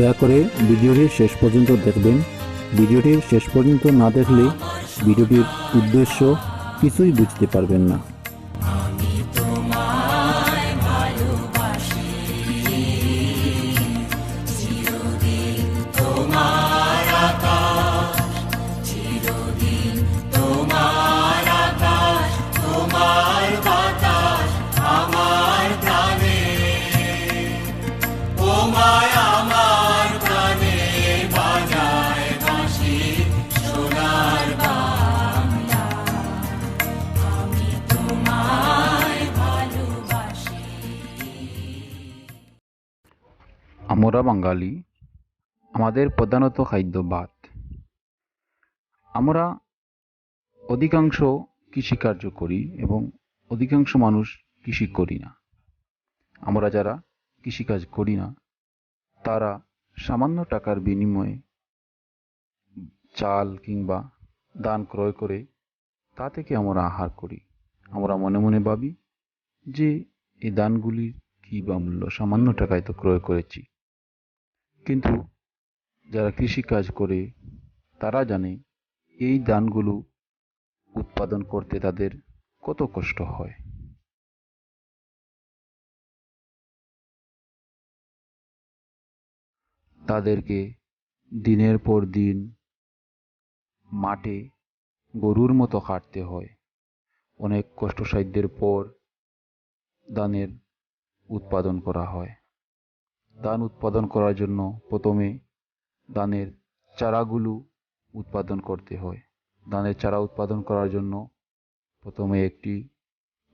দয়া করে ভিডিওটি শেষ পর্যন্ত দেখবেন। ভিডিওটি শেষ পর্যন্ত না দেখলে ভিডিওটির উদ্দেশ্য কিছুই বুঝতে পারবেন না। আমরা বাঙালি, আমাদের প্রধানত খাদ্য ভাত। আমরা অধিকাংশ কৃষিকার্য করি এবং অধিকাংশ মানুষ কৃষি করি না। আমরা যারা কৃষিকাজ করি না, তারা সামান্য টাকার বিনিময়ে চাল কিংবা ধান ক্রয় করে তা থেকে আমরা আহার করি। আমরা মনে মনে ভাবি যে এই ধানগুলির কী বা মূল্য? সামান্য টাকায় তো ক্রয় করেছি। কিন্তু যারা কৃষিকাজ করে, তারা জানে এই ধানগুলো উৎপাদন করতে তাদের কত কষ্ট হয়। তাদেরকে দিনের পর দিন মাঠে গরুর মতো কাটতে হয়। অনেক কষ্টসাধ্যের পর ধানের উৎপাদন করা হয়। ধান উৎপাদন করার জন্য প্রথমে ধানের চারাগুলো উৎপাদন করতে হয়। ধানের চারা উৎপাদন করার জন্য প্রথমে একটি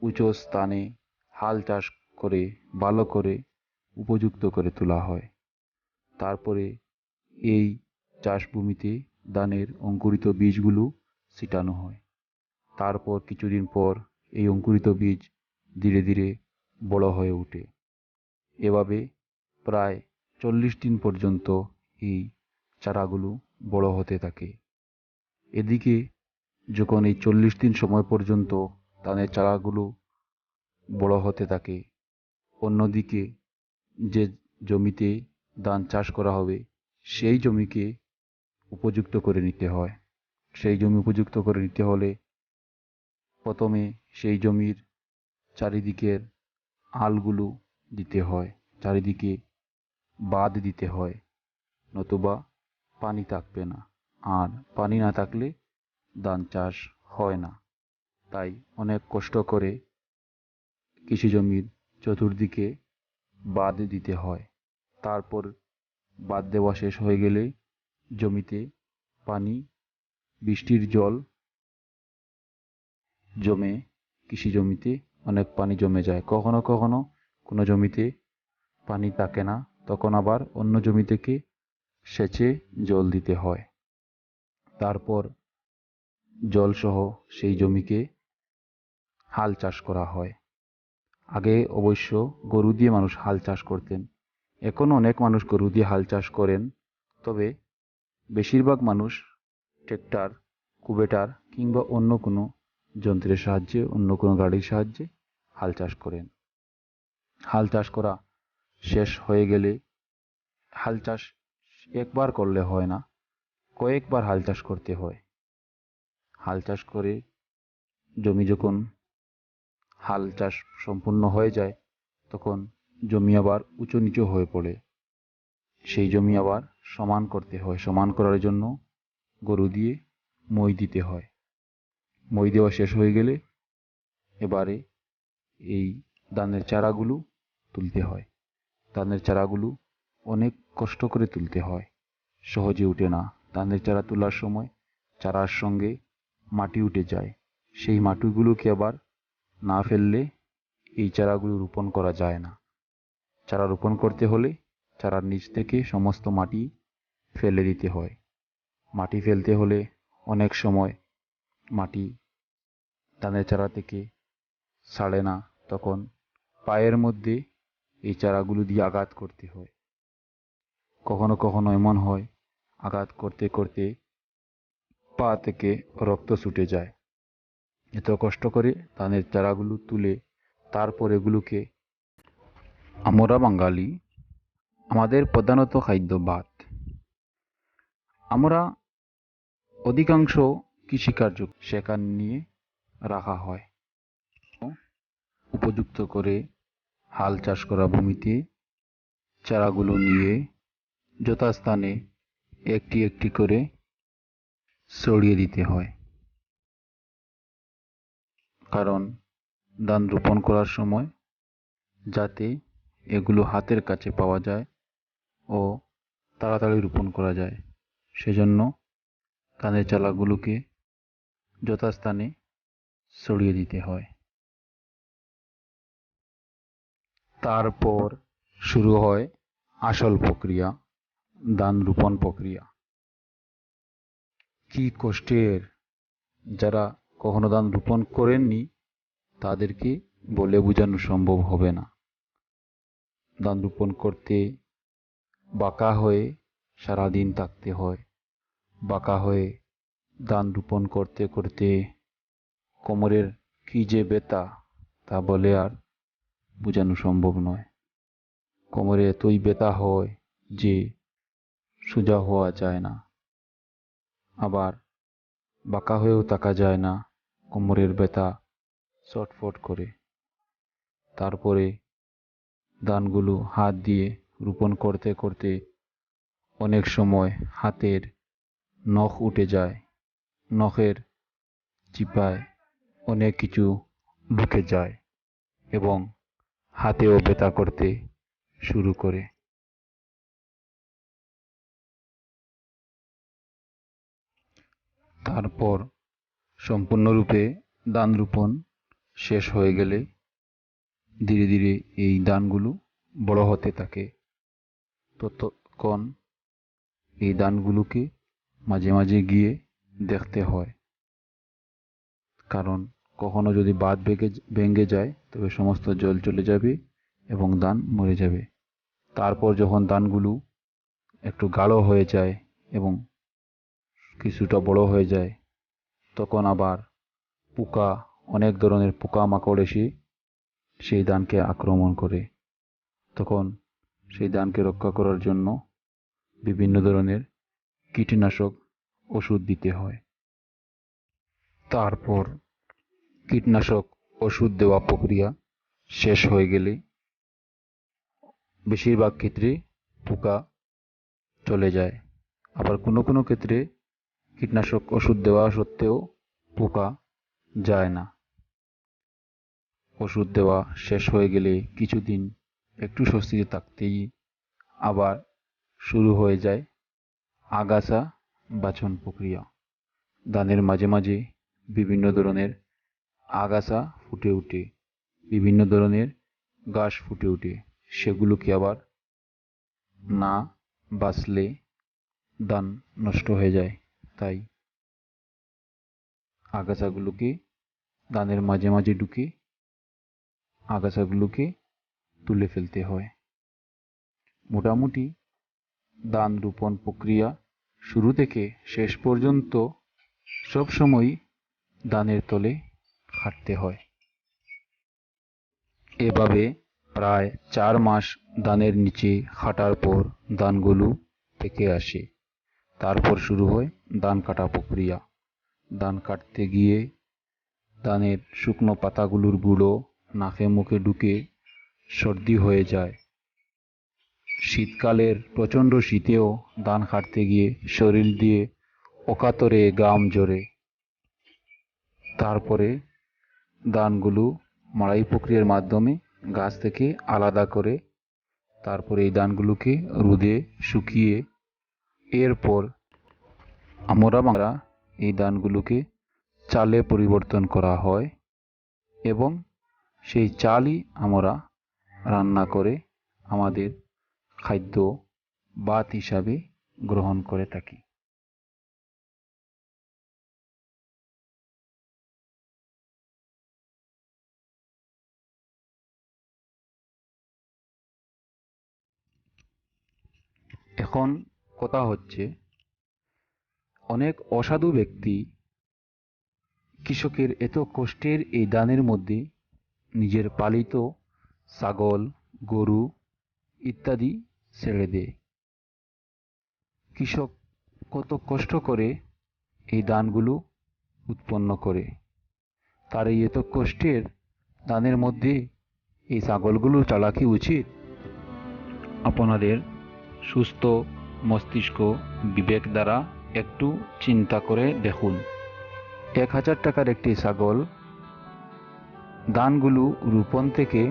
উঁচু স্থানে হাল চাষ করে ভালো করে, উপযুক্ত করে তোলা হয়। তারপরে এই চাষভূমিতে ধানের অঙ্কুরিত বীজগুলো ছিটানো হয়। তারপর কিছুদিন পর এই অঙ্কুরিত বীজ ধীরে ধীরে বড় হয়ে ওঠে। এভাবে প্রায় চল্লিশ দিন পর্যন্ত এই চারাগুলো বড় হতে থাকে। এদিকে যখন এই চল্লিশ দিন সময় পর্যন্ত ধানের চারাগুলো বড় হতে থাকে, অন্যদিকে যে জমিতে ধান চাষ করা হবে, সেই জমিকে উপযুক্ত করে নিতে হয়। সেই জমি উপযুক্ত করে নিতে হলে প্রথমে সেই জমির চারিদিকের আলগুলো দিতে হয়। চারিদিকে বাঁধ দিতে হয়, নতুবা পানি থাকবে না। আর পানি না থাকলে ধান চাষ হয় না। তাই অনেক কষ্ট করে কৃষি জমির চতুর্দিকে বাদ দিতে হয়। তারপর বাদ দেওয়া শেষ হয়ে গেলে জমিতে পানি, বৃষ্টির জল জমে কৃষি জমিতে অনেক পানি জমে যায়। কখনো কখনো কোনো জমিতে পানি থাকে না। তখন আবার অন্য জমি থেকে সেচে জল দিতে হয়। তারপর জলসহ সেই জমিকে হাল চাষ করা হয়। আগে অবশ্য গরু দিয়ে মানুষ হাল চাষ করতেন। এখনও অনেক মানুষ গরু দিয়ে হাল চাষ করেন। তবে বেশিরভাগ মানুষ ট্রেক্টর কুবেটার কিংবা অন্য কোনো যন্ত্রের সাহায্যে, অন্য কোনো গাড়ির সাহায্যে হাল চাষ করেন। হাল চাষ করা শেষ হয়ে গেলে হাল চাষ একবার করলে হয় না, কয়েকবার হাল চাষ করতে হয়। হাল চাষ করে জমি যখন হাল চাষ সম্পূর্ণ হয়ে যায়, তখন জমি আবার উঁচু নিচু হয়ে পড়ে। সেই জমি আবার সমান করতে হয়, সমান করার জন্য গরু দিয়ে মই দিতে হয়। মই দেওয়া শেষ হয়ে গেলে এবারে এই ধানের চারাগুলো তুলতে হয়। ধানের চারাগুলো অনেক কষ্ট করে তুলতে হয়। সহজে উঠে না। ধানের চারা তোলার সময় চারার সঙ্গে মাটি উঠে যায়। সেই মাটিগুলোকে আবার না ফেললে এই চারাগুলো রোপণ করা যায় না। চারা রোপণ করতে হলে চারার নিচ থেকে সমস্ত মাটি ফেলে দিতে হয়। মাটি ফেলতে হলে অনেক সময় মাটি ধানের চারা থেকে ছাড়ে না। তখন পায়ের মধ্যে এই চারাগুলো দিয়ে আঘাত করতে হয়। কখনো কখনো এমন হয়, আঘাত করতে করতে পা থেকে রক্ত ছুটে যায়। এত কষ্ট করে ধানের চারাগুলো তুলে তারপর এগুলোকে আমরা বাঙালি, আমাদের প্রধানত খাদ্য ভাত। আমরা অধিকাংশ কৃষিকার্য সেখানে নিয়ে রাখা হয়। উপযুক্ত করে হাল চাষ করা ভূমিতে চারাগুলো নিয়ে যথাস্থানে একটি একটি করে ছড়িয়ে দিতে হয়। কারণ ধান রোপণ করার সময় যাতে এগুলো হাতের কাছে পাওয়া যায় ও তাড়াতাড়ি রোপণ করা যায়, সেজন্য ধানের চালাগুলোকে যথাস্থানে ছড়িয়ে দিতে হয়। তারপর শুরু হয় আসল প্রক্রিয়া, দান রোপণ প্রক্রিয়া। কি কষ্টের যারা কখনো দান রোপণ করেননি, তাদেরকে বলে বোঝানো সম্ভব হবে না। দান রোপণ করতে বাঁকা হয়ে সারাদিন থাকতে হয়। বাঁকা হয়ে দান রোপণ করতে করতে কোমরের কি যে ব্যথা, তা বলে আর বোঝানো সম্ভব নয়। কোমরে এতই ব্যথা হয় যে সোজা হওয়া যায় না। আবার বাঁকা হয়েও তাকা যায় না কোমরের ব্যথা চটফট করে। তারপরে দানগুলো হাত দিয়ে রোপণ করতে করতে অনেক সময় হাতের নখ উঠে যায়। নখের চিপায় অনেক কিছু ঢুকে যায় এবং হাতেও ব্যথা করতে শুরু করে। তারপর সম্পূর্ণরূপে দান রোপণ শেষ হয়ে গেলে ধীরে ধীরে এই দানগুলো বড় হতে থাকে। ততক্ষণ এই দানগুলোকে মাঝে মাঝে গিয়ে দেখতে হয়। কারণ কখনো যদি বাঁধ ভেঙে ভেঙে যায় তবে সমস্ত জল চলে যাবে এবং ধান মরে যাবে। তারপর যখন ধানগুলো একটু গাঢ় হয়ে যায় এবং কিছুটা বড় হয়ে যায়, তখন আবার পোকা, অনেক ধরনের পোকামাকড় এসে সেই ধানকে আক্রমণ করে। তখন সেই ধানকে রক্ষা করার জন্য বিভিন্ন ধরনের কীটনাশক ওষুধ দিতে হয়। তারপর কীটনাশক ওষুধ দেওয়া প্রক্রিয়া শেষ হয়ে গেলে বেশিরভাগ ক্ষেত্রে পোকা চলে যায়। আবার কোনো কোনো ক্ষেত্রে কীটনাশক ওষুধ দেওয়া সত্ত্বেও পোকা যায় না। ওষুধ দেওয়া শেষ হয়ে গেলে কিছুদিন একটু স্বস্তিতে থাকতেই আবার শুরু হয়ে যায় আগাছা বাছন প্রক্রিয়া। ধানের মাঝে মাঝে বিভিন্ন ধরনের আগাছা ফুটে ওঠে বিভিন্ন ধরনের ঘাস ফুটে ওঠে সেগুলোকে আবার না বাছলে ধান নষ্ট হয়ে যায়? তাই আগাছাগুলোকে ধানের মাঝে মাঝে ঢুকে আগাছাগুলোকে তুলে ফেলতে হয়। মোটামুটি ধান রোপণ প্রক্রিয়া শুরু থেকে শেষ পর্যন্ত সবসময়ই ধানের তলে খাটতে হয়। এভাবে প্রায় চার মাস দানের নিচে খাটার পর দানগুলো পেকে আসে। তারপর শুরু হয় ধান কাটা প্রক্রিয়া। ধান কাটতে গিয়ে দানের শুকনো পাতাগুলোর গুঁড়ো নাকে মুখে ঢুকে সর্দি হয়ে যায়। শীতকালের প্রচণ্ড শীতেও দান কাটতে গিয়ে শরীর দিয়ে অকাতরে গাম জ্বরে তারপরে ধানগুলো মাড়াই প্রক্রিয়ার মাধ্যমে গাছ থেকে আলাদা করে তারপরে এই ধানগুলোকে রোদে শুকিয়ে এরপর আমরা বাংলা এই ধানগুলোকে চালে পরিবর্তন করা হয় এবং সেই চালই আমরা রান্না করে আমাদের খাদ্য ভাত হিসাবে গ্রহণ করে থাকি। এখন কথা হচ্ছে, অনেক অসাধু ব্যক্তি কৃষকের এত কষ্টের এই দানের মধ্যে নিজের পালিত ছাগল, গরু ইত্যাদি ছেড়ে দেয়। কৃষক কত কষ্ট করে এই দানগুলো উৎপন্ন করে। তার এই এত কষ্টের দানের মধ্যে এই ছাগলগুলো চালা কি উচিত? আপনাদের সুস্থ মস্তিষ্ক বিবেক দ্বারা একটু চিন্তা করে দেখুন। এক হাজার টাকার একটি ছাগল ধানগুলো রোপণ থেকে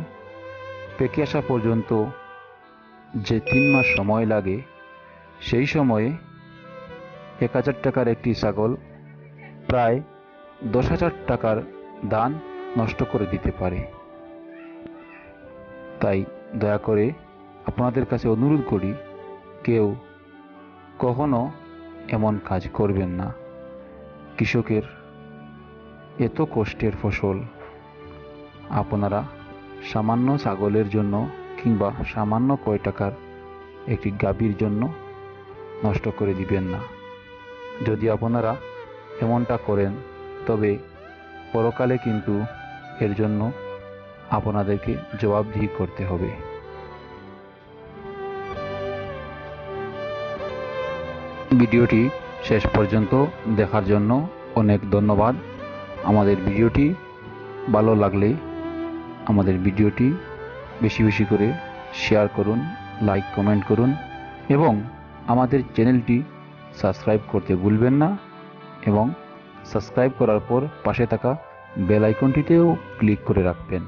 পেকে আসা পর্যন্ত যে তিন মাস সময় লাগে, সেই সময়ে এক হাজার টাকার একটি ছাগল প্রায় দশ হাজার টাকার দান নষ্ট করে দিতে পারে। তাই দয়া করে আপনাদের কাছে অনুরোধ করি কেউ কখনো এমন কাজ করবেন না। কৃষকের এত কষ্টের ফসল। আপনারা সামান্য ছাগলের জন্য কিংবা সামান্য কয় টাকার একটি গাভীর জন্য নষ্ট করে দিবেন না। যদি আপনারা এমনটা করেন, তবে পরকালে কিন্তু এর জন্য আপনাদেরকে জবাবদিহি করতে হবে। ভিডিওটি শেষ পর্যন্ত দেখার জন্য অনেক ধন্যবাদ। আমাদের ভিডিওটি ভালো লাগলে আমাদের ভিডিওটি বেশি বেশি করে শেয়ার করুন, লাইক, কমেন্ট করুন এবং আমাদের চ্যানেলটি সাবস্ক্রাইব করতে ভুলবেন না এবং সাবস্ক্রাইব করার পর পাশে থাকা বেল আইকনটিতেও ক্লিক করে রাখবেন।